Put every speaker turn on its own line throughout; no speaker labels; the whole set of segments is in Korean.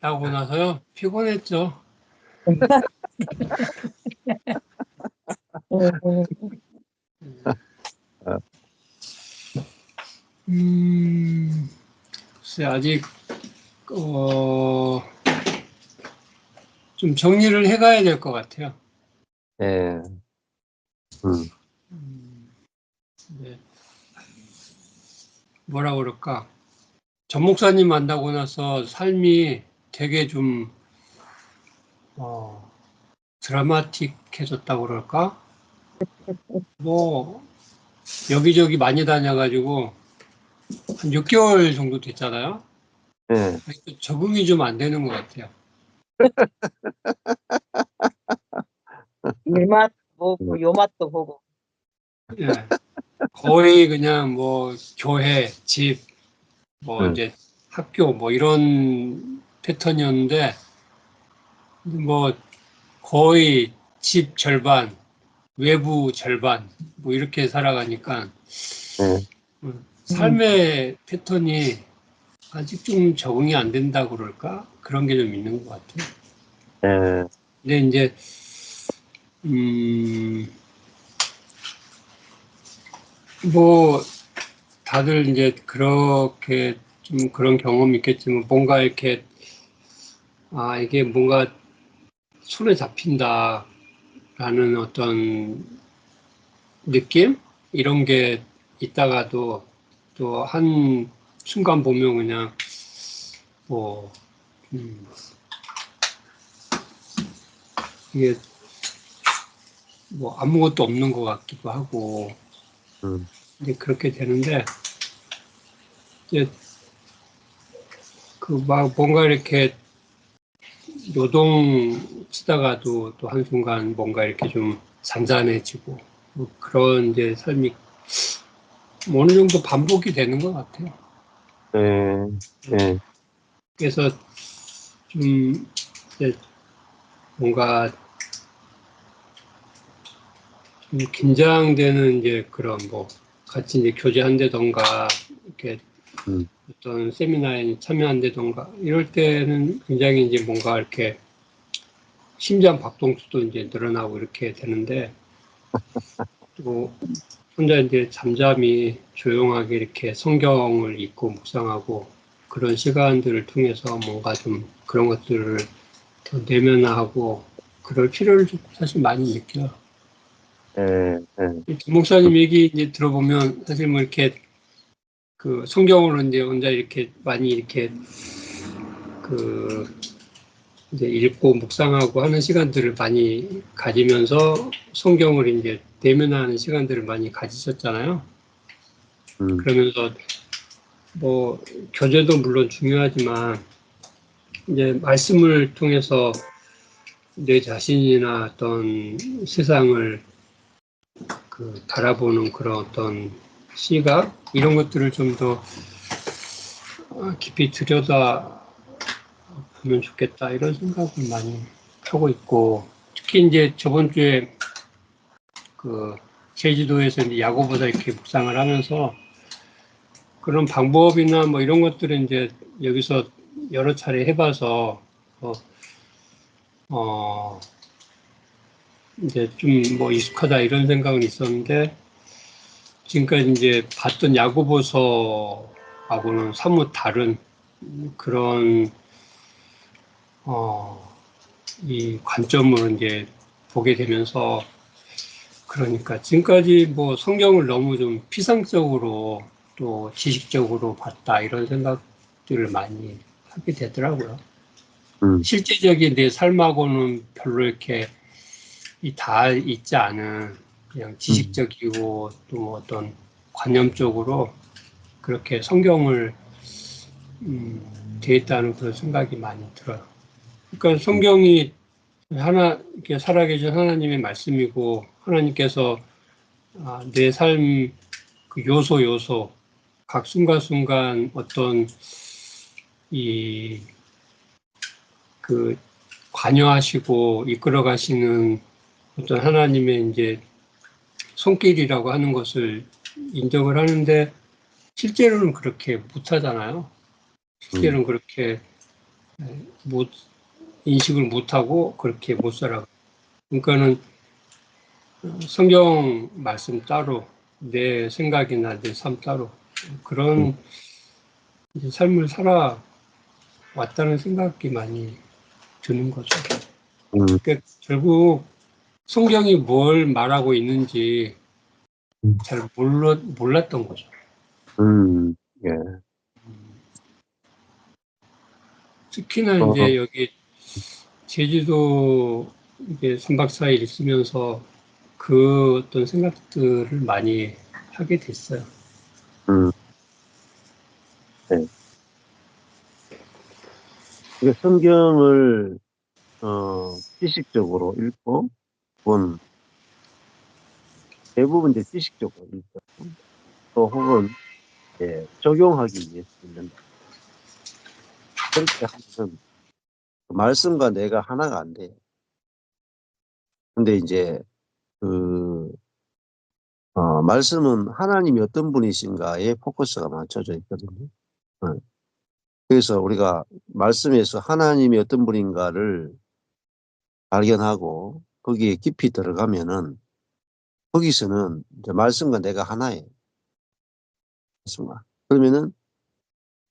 하고 나서요 피곤했죠. 음, 글쎄 아직 어, 좀 정리를 해가야 될 것 같아요.
예. 음,
음, 네. 뭐라 그럴까? 전 목사님 만나고 나서 삶이 되게 좀 어, 드라마틱해졌다고 그럴까? 뭐 여기저기 많이 다녀가지고 한 6개월 정도 됐잖아요.
예.
아직도 적응이 좀 안 되는 것 같아요.
일맛 보고 요맛도 보고
예. 거의 그냥 뭐 교회, 집, 뭐
음.
이제 학교 뭐 이런 패턴이었는데 뭐 거의 집 절반, 외부 절반 뭐 이렇게 살아가니까
예.
음, 삶의 패턴이 아직 좀 적응이 안 된다고 그럴까? 그런 게 좀 있는 것 같아요.
예.
근데 이제 음, 뭐 다들 이제 그렇게 좀 그런 경험이 있겠지만 뭔가 이렇게 아 이게 뭔가 손에 잡힌다라는 어떤 느낌? 이런 게 있다가도 또 한 순간 보면 그냥 뭐 음, 이게 뭐 아무것도 없는 것 같기도 하고.
음,
이제 그렇게 되는데 이제 그 막 뭔가 이렇게 노동 치다가도 또 한순간 뭔가 이렇게 좀 잔잔해지고 뭐 그런 이제 삶이 뭐 어느 정도 반복이 되는 것 같아요.
예. 예.
그래서 좀 이제 뭔가 좀 긴장되는 이제 그런 뭐 같이 이제 교제한다던가 이렇게
음.
어떤 세미나에 참여한다던가 이럴 때는 굉장히 이제 뭔가 이렇게 심장 박동수도 이제 늘어나고 이렇게 되는데 또 혼자 이제 잠잠히 조용하게 이렇게 성경을 읽고 묵상하고 그런 시간들을 통해서 뭔가 좀 그런 것들을 더 내면화하고 그럴 필요를 좀 사실 많이 느껴요.
예. 예.
김 목사님 얘기 이제 들어보면 사실 뭐 이렇게 그 성경으로 이제 혼자 이렇게 많이 이렇게 그 이제 읽고 묵상하고 하는 시간들을 많이 가지면서 성경을 이제 대면하는 시간들을 많이 가지셨잖아요.
음,
그러면서 뭐 교제도 물론 중요하지만 이제 말씀을 통해서 내 자신이나 어떤 세상을 그 바라보는 그런 어떤 시각? 이런 것들을 좀 더 깊이 들여다 보면 좋겠다. 이런 생각을 많이 하고 있고 특히 이제 저번 주에 그 제주도에서 이제 야구보다 이렇게 묵상을 하면서 그런 방법이나 뭐 이런 것들은 이제 여기서 여러 차례 해봐서 어, 어 이제 좀 뭐 익숙하다 이런 생각은 있었는데 지금까지 이제 봤던 야구보서하고는 사뭇 다른 그런 어, 이 관점으로 이제 보게 되면서 그러니까 지금까지 뭐 성경을 너무 좀 피상적으로 또 지식적으로 봤다 이런 생각들을 많이 하게 되더라고요.
음,
실제적인 내 삶하고는 별로 이렇게 이다 있지 않은 그냥 지식적이고 또 뭐 어떤 관념적으로 그렇게 성경을 음, 돼 있다는 그런 생각이 많이 들어요. 그러니까 성경이 하나 이렇게 살아계신 하나님의 말씀이고 하나님께서 아, 내삶 그 요소 요소 각 순간순간 어떤 이 그 관여하시고 이끌어 가시는 어떤 하나님의 이제 손길이라고 하는 것을 인정을 하는데 실제로는 그렇게 못하잖아요. 실제로는 그렇게 못 인식을 못하고 그렇게 못 살아. 그러니까는 성경 말씀 따로 내 생각이나 내 삶 따로 그런 이제 삶을 살아 왔다는 생각이 많이 드는 거죠.
음,
그러니까 결국 성경이 뭘 말하고 있는지
음.
잘 몰랐, 몰랐던 거죠.
음, 예.
특히나
어.
이제 여기 제주도 이제 3박 4일 있으면서 그 어떤 생각들을 많이 하게 됐어요.
음. 네. 성경을 어, 지식적으로 읽고 혹은 대부분 이제 지식적으로 읽고 또 혹은 예, 적용하기 위해서 읽는다. 그렇게 하면 그 말씀과 내가 하나가 안 돼요. 근데 이제 그 어, 말씀은 하나님이 어떤 분이신가에 포커스가 맞춰져 있거든요. 어. 그래서 우리가 말씀에서 하나님이 어떤 분인가를 발견하고 거기에 깊이 들어가면은 거기서는 말씀과 내가 하나예요. 말씀과. 그러면은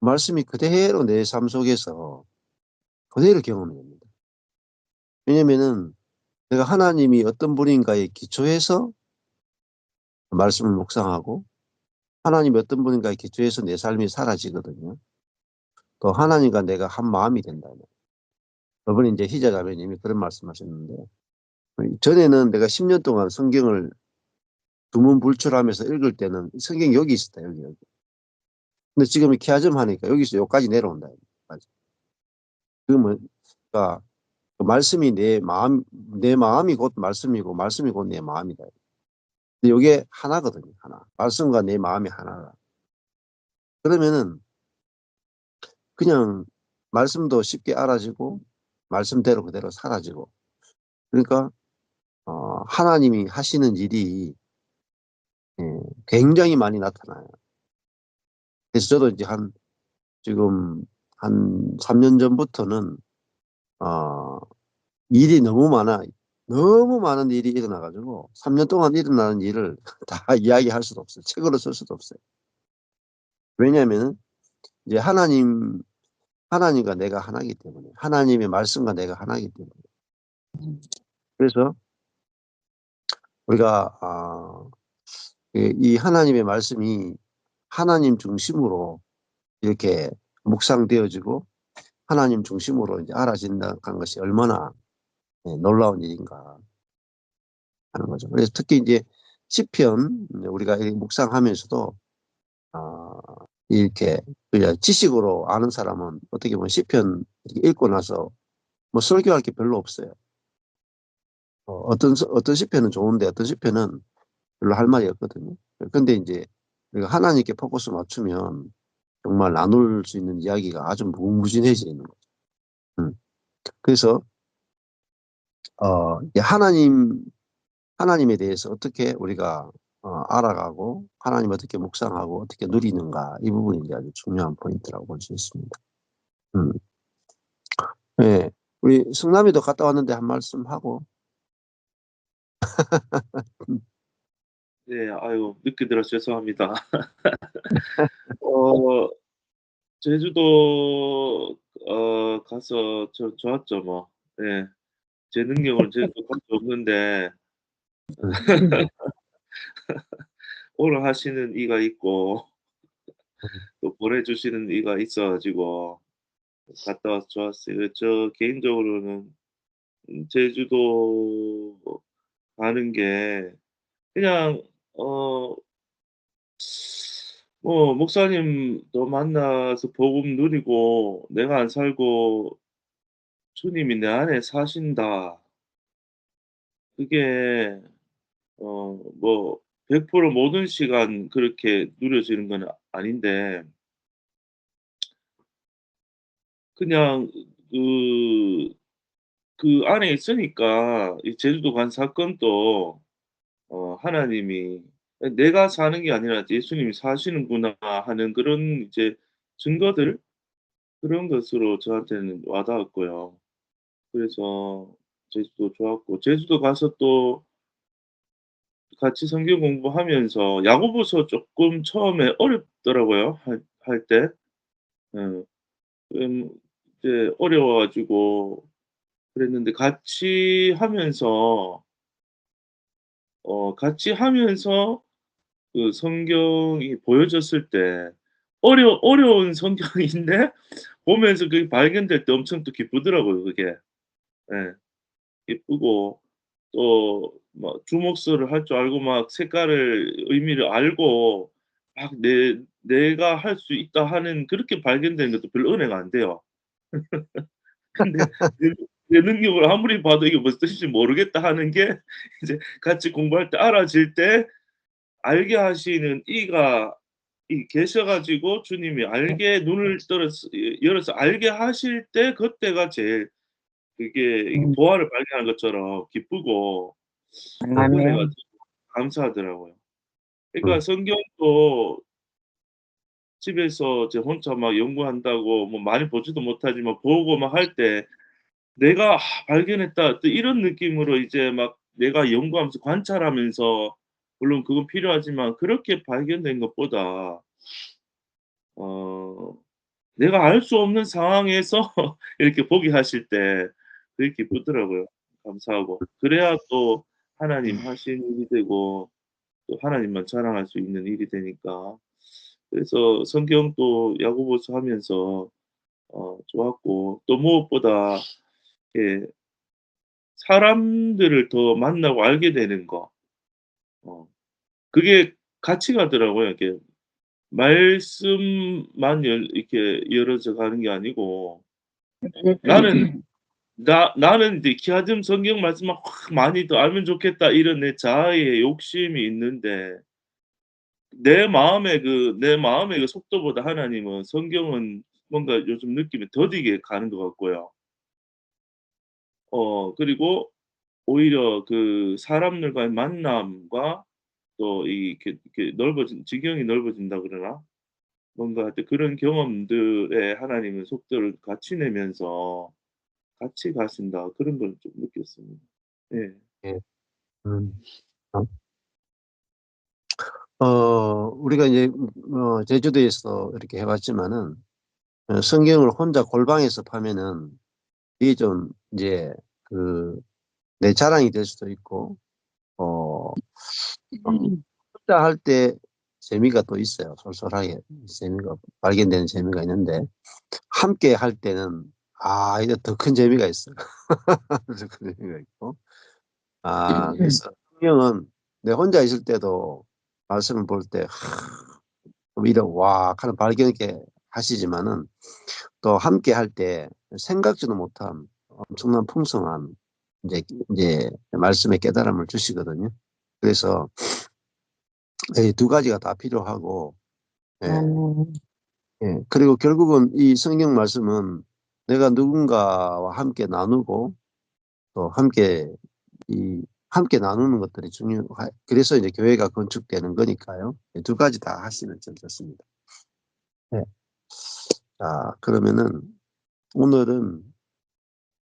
말씀이 그대로 내 삶 속에서 그대로 경험이 됩니다. 왜냐면은 내가 하나님이 어떤 분인가에 기초해서 말씀을 묵상하고 하나님이 어떤 분인가에 기초해서 내 삶이 사라지거든요. 또 하나님과 내가 한 마음이 된다. 저번에 이제 희자 자매님이 그런 말씀하셨는데 전에는 내가 10년 동안 성경을 두문불출하면서 읽을 때는 성경이 여기 있었다 여기 여기. 근데 지금 키아점 하니까 여기서 여기까지 내려온다. 여기까지. 그러면 그러니까 그 말씀이 내 마음 내 마음이 곧 말씀이고 말씀이 곧 내 마음이다. 근데 이게 하나거든요. 하나. 말씀과 내 마음이 하나다. 그러면은 그냥 말씀도 쉽게 알아지고 말씀대로 그대로 사라지고 그러니까 어, 하나님이 하시는 일이 예, 굉장히 많이 나타나요. 그래서 저도 이제 한 지금 한 3년 전부터는 어, 일이 너무 많아 너무 많은 일이 일어나가지고 3년 동안 일어나는 일을 다 이야기할 수도 없어요. 책으로 쓸 수도 없어요. 왜냐하면 이제 하나님 하나님과 내가 하나이기 때문에 하나님의 말씀과 내가 하나이기 때문에 그래서 우리가 아, 이- 이 하나님의 말씀이 하나님 중심으로 이렇게 묵상되어지고 하나님 중심으로 이제 알아진다는 것이 얼마나 예, 놀라운 일인가 하는 거죠. 그래서 특히 이제 시편 우리가 이 묵상하면서도 아, 이렇게 지식으로 아는 사람은 어떻게 보면 시편 읽고 나서 뭐 설교할 게 별로 없어요. 어, 어떤 서- 어떤 시편은 좋은데 어떤 시편은 별로 할 말이 없거든요. 근데 이제 우리가 하나님께 포커스 맞추면 정말 나눌 수 있는 이야기가 아주 무궁무진해지는 거죠. 음. 그래서 어, 이 하나님 하나님에 대해서 어떻게 우리가 어, 알아가고 하나님 어떻게 묵상하고 어떻게 누리는가 이 부분이 이제 아주 중요한 포인트라고 볼 수 있습니다. 음. 네, 우리 승남이도 갔다 왔는데 한 말씀 하고
네, 아유, 늦게 들어서 죄송합니다. 어, 제주도, 어, 가서 저, 좋았죠, 뭐. 예. 제 능력은 제주도 갈수 없는데, 오늘 하시는 이가 있고, 또 보내주시는 이가 있어가지고, 갔다 와서 좋았어요. 저 개인적으로는 제주도 가는 게, 그냥, 어, 뭐, 목사님도 만나서 복음 누리고, 내가 안 살고, 주님이 내 안에 사신다. 그게, 어, 뭐, 100% 모든 시간 그렇게 누려지는 건 아닌데, 그냥, 그, 그 안에 있으니까, 이 제주도 간 사건도, 어, 하나님이, 내가 사는 게 아니라 예수님이 사시는구나 하는 그런 이제 증거들, 그런 것으로 저한테는 와닿았고요. 그래서 제주도 좋았고 제주도 가서 또 같이 성경 공부하면서 야고보서 조금 처음에 어렵더라고요. 할할 때. 예. 음 이제 어려워 가지고 그랬는데 같이 하면서 어 같이 하면서 그 성경이 보여졌을 때 어려 어려운 성경인데 보면서 그게 발견될 때 엄청 또 기쁘더라고요 그게. 예. 기쁘고 또 막 주목서를 할 줄 알고 막 색깔을 의미를 알고 막 내 내가 할 수 있다 하는 그렇게 발견되는 것도 별로 은혜가 안 돼요. 근데 내내 능력을 아무리 봐도 이게 무슨 뜻인지 모르겠다 하는 게 이제 같이 공부할 때 알아질 때 알게 하시는 이가 이 계셔 가지고 주님이 알게 눈을 떨어서 열어서 알게 하실 때 그때가 제일 그게 이게
음.
보화를 발견한 것처럼 기쁘고
아멘.
감사하더라고요. 그러니까
음.
성경도 집에서 이제 혼자 막 연구한다고 뭐 많이 보지도 못하지만 보고 막 할 때 내가 '아 발견했다.' 또 이런 느낌으로 이제 막 내가 연구하면서 관찰하면서 물론 그건 필요하지만 그렇게 발견된 것보다 어 내가 알 수 없는 상황에서 이렇게 보게 하실 때 되게 기쁘더라고요. 감사하고. 그래야 또 하나님 하신 일이 되고 또 하나님만 자랑할 수 있는 일이 되니까. 그래서 성경 또 야고보서 하면서 어 좋았고 또 무엇보다 예 사람들을 더 만나고 알게 되는 거. 어 그게 같이 가더라고요. 이렇게 말씀만 열 이렇게 열어져 가는 게 아니고 나는 나 나는 이제 기하든 성경 말씀만 확 많이 더 알면 좋겠다 이런 내 자아의 욕심이 있는데 내 마음의 그 내 마음의 그 속도보다 하나님은 성경은 뭔가 요즘 느낌이 더디게 가는 것 같고요. 어 그리고 오히려 그 사람들과의 만남과 또이 이렇게 넓어진 지경이 넓어진다 그러나? 뭔가 하여튼 그런 경험들에 하나님은 속도를 같이 내면서 같이 가신다 그런 걸 좀 느꼈습니다. 예.
예. 음. 어. 어 우리가 이제 어 제주도에서 이렇게 해 왔지만은 어 성경을 혼자 골방에서 파면은 이게 좀 이제 그 내 자랑이 될 수도 있고 어 혼자 할 때 재미가 또 있어요. 솔솔하게 재미가 발견되는 재미가 있는데 함께 할 때는 아 이게 더큰 재미가 있어요. 더큰 재미가 있고. 아 그래서 성경은 내 혼자 있을 때도 말씀을 볼때좀 이런 '와.' 하는 발견 있게 하시지만은 또 함께 할 때 생각지도 못한 엄청난 풍성한 인제 인제 말씀의 깨달음을 주시거든요. 그래서 이두 가지가 다 필요하고 예.
아멘.
예. 그리고 결국은 이 성경 말씀은 내가 누군가와 함께 나누고 또 함께 이 함께 나누는 것들이 중요하 그래서 이제 교회가 건축되는 거니까요. 이두 가지 다 하시면 참 좋습니다. 네. 자 그러면은 오늘은